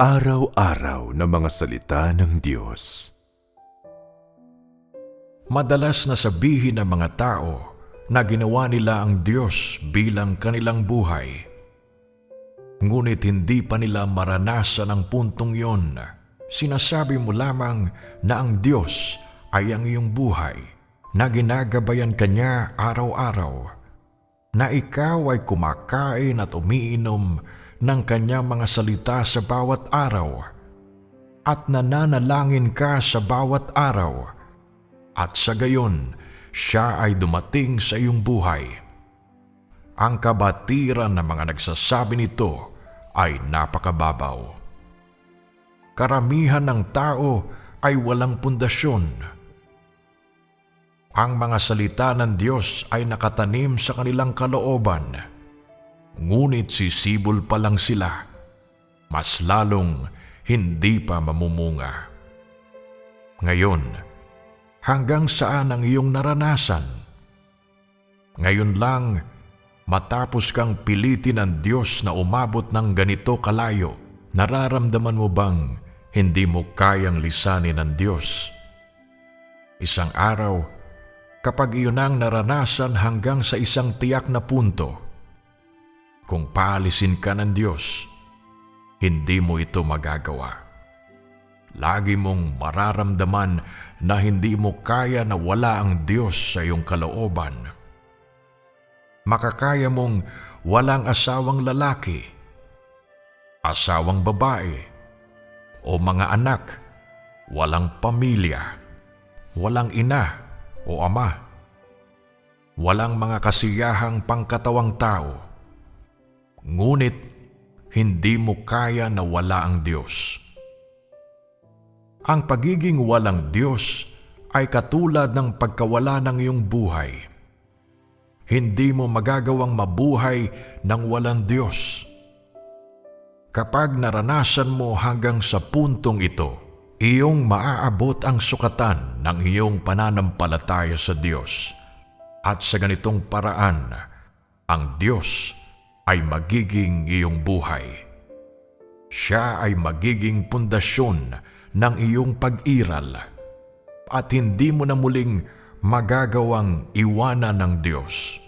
Araw-araw na mga salita ng Diyos. Madalas na sabihin ng mga tao na ginawa nila ang Diyos bilang kanilang buhay. Ngunit hindi pa nila maranasan ang puntong yon. Sinasabi mo lamang na ang Diyos ay ang iyong buhay, na ginagabayan kanya araw-araw, na ikaw ay kumakain at umiinom ng kanyang mga salita sa bawat araw, at nananalangin ka sa bawat araw, at sa gayon, siya ay dumating sa iyong buhay. Ang kabatiran ng mga nagsasabi nito ay napakababaw. Karamihan ng tao ay walang pundasyon. Ang mga salita ng Diyos ay nakatanim sa kanilang kalooban, ngunit sisibol pa lang sila, mas lalong hindi pa mamumunga. Ngayon, hanggang saan ang iyong naranasan? Ngayon lang, matapos kang pilitin ng Diyos na umabot ng ganito kalayo, nararamdaman mo bang hindi mo kayang lisanin ng Diyos? Isang araw, kapag iyon ang naranasan hanggang sa isang tiyak na punto, kung paalisin ka ng Diyos, hindi mo ito magagawa. Lagi mong mararamdaman na hindi mo kaya na wala ang Diyos sa iyong kalooban. Makakaya mong walang asawang lalaki, asawang babae, o mga anak, walang pamilya, walang ina o ama, walang mga kasiyahang pangkatawang tao. Ngunit hindi mo kaya na wala ang Diyos. Ang pagiging walang Diyos ay katulad ng pagkawala ng iyong buhay. Hindi mo magagawang mabuhay ng walang Diyos. Kapag naranasan mo hanggang sa puntong ito, iyong maaabot ang sukatan ng iyong pananampalataya sa Diyos. At sa ganitong paraan, ang Diyos ay magiging iyong buhay. Siya ay magiging pundasyon ng iyong pag-iral at hindi mo na muling magagawang iwanan ng Diyos.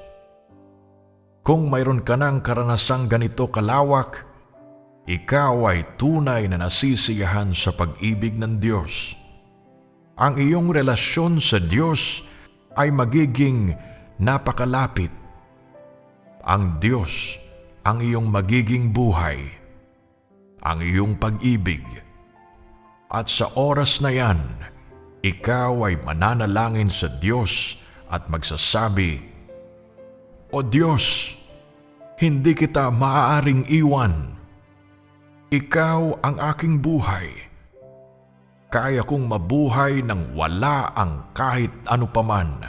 Kung mayroon ka ng karanasang ganito kalawak, ikaw ay tunay na nasisiyahan sa pag-ibig ng Diyos. Ang iyong relasyon sa Diyos ay magiging napakalapit. Ang Diyos ang iyong magiging buhay, ang iyong pag-ibig. At sa oras na yan, ikaw ay mananalangin sa Diyos at magsasabi, O Diyos, hindi kita maaaring iwan. Ikaw ang aking buhay. Kaya kong mabuhay nang wala ang kahit ano paman.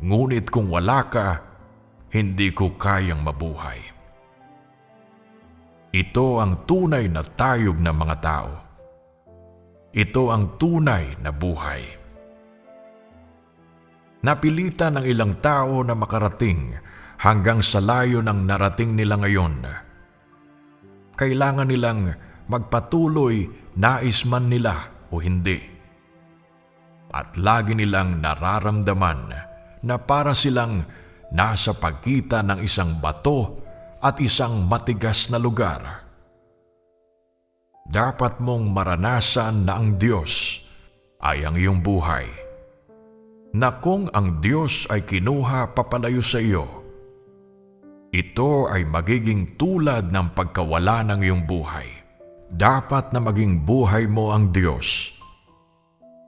Ngunit kung wala ka, hindi ko kayang mabuhay. Ito ang tunay na tayog ng mga tao. Ito ang tunay na buhay. Napilitan ng ilang tao na makarating hanggang sa layo ng narating nila ngayon. Kailangan nilang magpatuloy nais man nila o hindi. At lagi nilang nararamdaman na para silang nasa pagitan ng isang bato at isang matigas na lugar. Dapat mong maranasan na ang Diyos ay ang iyong buhay. Na kung ang Diyos ay kinuha papalayo sa iyo, ito ay magiging tulad ng pagkawala ng iyong buhay. Dapat na maging buhay mo ang Diyos.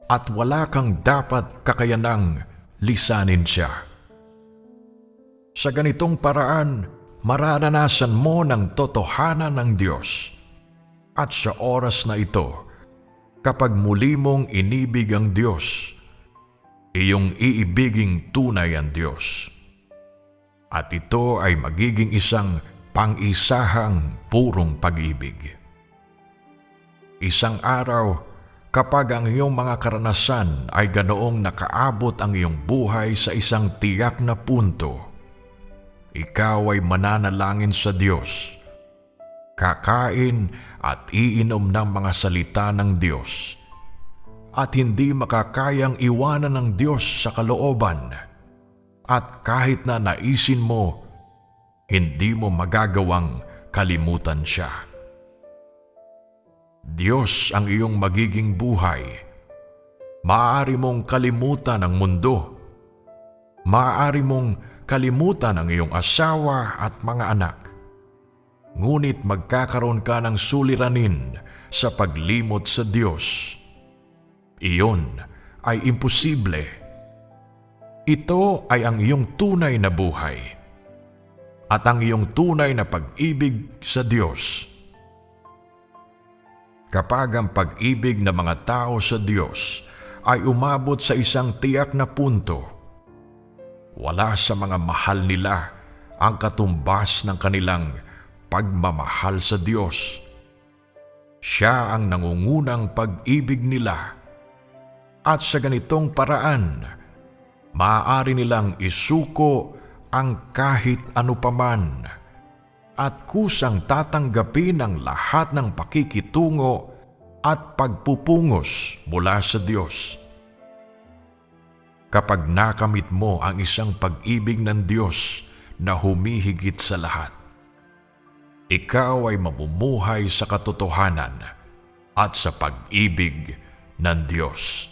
At wala kang dapat kakayanang lisanin siya. Sa ganitong paraan, mararanasan mo ng totohanan ng Diyos. At sa oras na ito, kapag muli mong inibig ang Diyos, iyong iibiging tunay ang Diyos. At ito ay magiging isang pang-isahang purong pag-ibig. Isang araw, kapag ang iyong mga karanasan ay ganoong nakaabot ang iyong buhay sa isang tiyak na punto, ikaw ay mananalangin sa Diyos. kakain at iinom ng mga salita ng Diyos at hindi makakayang iwanan ng Diyos sa kalooban at kahit na naisin mo, hindi mo magagawang kalimutan siya. Diyos ang iyong magiging buhay. Maaari mong kalimutan ang mundo. Maaari mong kalimutan ang iyong asawa at mga anak. Ngunit magkakaroon ka ng suliranin sa paglimot sa Diyos. Iyon ay imposible. Ito ay ang iyong tunay na buhay at ang iyong tunay na pag-ibig sa Diyos. Kapag ang pag-ibig ng mga tao sa Diyos ay umabot sa isang tiyak na punto, wala sa mga mahal nila ang katumbas ng kanilang pagmamahal sa Diyos. Siya ang nangungunang pag-ibig nila. At sa ganitong paraan, maaari nilang isuko ang kahit anupaman at kusang tatanggapin ang lahat ng pakikitungo at pagpupungos mula sa Diyos. Kapag nakamit mo ang isang pag-ibig ng Diyos na humihigit sa lahat, ikaw ay mamumuhay sa katotohanan at sa pag-ibig ng Diyos.